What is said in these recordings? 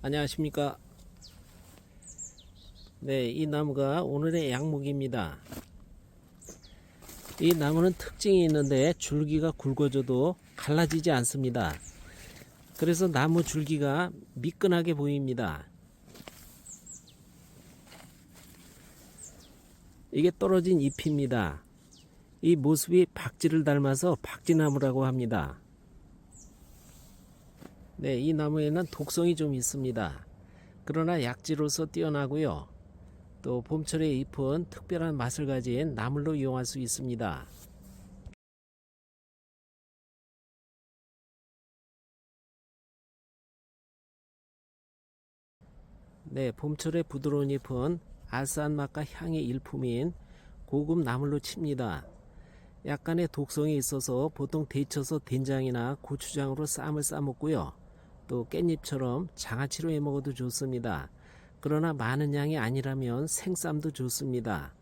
안녕하십니까. 네, 이 나무가 오늘의 양목입니다. 이 나무는 특징이 있는데 줄기가 굵어져도 갈라지지 않습니다. 그래서 나무 줄기가 미끈하게 보입니다. 이게 떨어진 잎입니다. 이 모습이 박쥐를 닮아서 박쥐나무라고 합니다. 네, 이 나무에는 독성이 좀 있습니다. 그러나 약지로서 뛰어나고요. 또 봄철의 잎은 특별한 맛을 가진 나물로 이용할 수 있습니다. 네, 봄철의 부드러운 잎은 알싸한 맛과 향이 일품인 고급 나물로 칩니다. 약간의 독성이 있어서 보통 데쳐서 된장이나 고추장으로 쌈을 싸먹고요. 또 깻잎처럼 장아찌로 해 먹어도 좋습니다. 그러나 많은 양이 아니라면 생쌈도 좋습니다.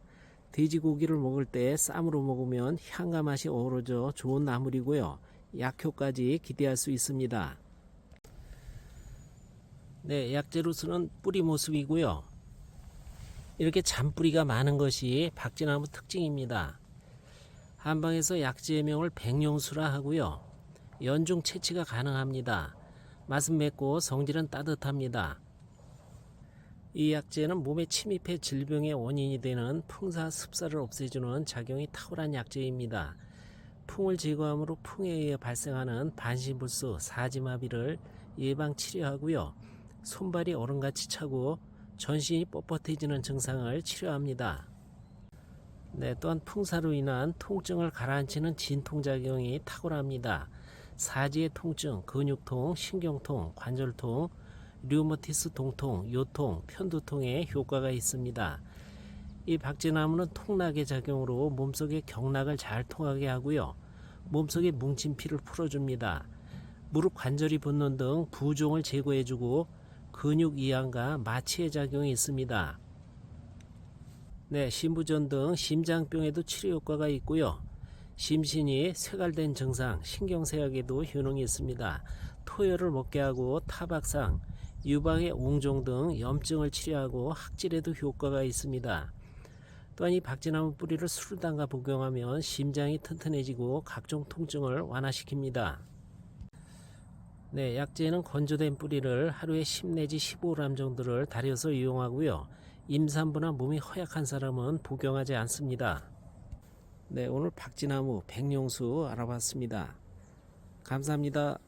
돼지고기를 먹을 때 쌈으로 먹으면 향과 맛이 어우러져 좋은 나물이고요. 약효까지 기대할 수 있습니다. 네, 약재로 쓰는 뿌리 모습이고요. 이렇게 잔뿌리가 많은 것이 박쥐나무 특징입니다. 한방에서 약재의 명을 백룡수라 하고요. 연중 채취가 가능합니다. 맛은 맵고 성질은 따뜻합니다. 이 약재는 몸에 침입해 질병의 원인이 되는 풍사 습사를 없애주는 작용이 탁월한 약재입니다. 풍을 제거함으로 풍에 의해 발생하는 반신불수, 사지마비를 예방 치료하고요. 손발이 얼음같이 차고 전신이 뻣뻣해지는 증상을 치료합니다. 네, 또한 풍사로 인한 통증을 가라앉히는 진통작용이 탁월합니다. 사지의 통증, 근육통, 신경통, 관절통, 류머티스 동통, 요통, 편두통에 효과가 있습니다. 이 박쥐나무는 통락의 작용으로 몸속의 경락을 잘 통하게 하고요. 몸속의 뭉친 피를 풀어줍니다. 무릎 관절이 붓는 등 부종을 제거해주고 근육 이완과 마취의 작용이 있습니다. 네, 심부전 등 심장병에도 치료 효과가 있고요. 심신이 쇠갈된 증상, 신경쇠약에도 효능이 있습니다. 토열을 먹게 하고 타박상, 유방의 옹종 등 염증을 치료하고 학질에도 효과가 있습니다. 또한 이 박쥐나무 뿌리를 술을 담가 복용하면 심장이 튼튼해지고 각종 통증을 완화시킵니다. 네, 약재는 건조된 뿌리를 하루에 10 내지 15g 정도를 달여서 이용하고요. 임산부나 몸이 허약한 사람은 복용하지 않습니다. 네, 오늘 박쥐나무 백룡수 알아봤습니다. 감사합니다.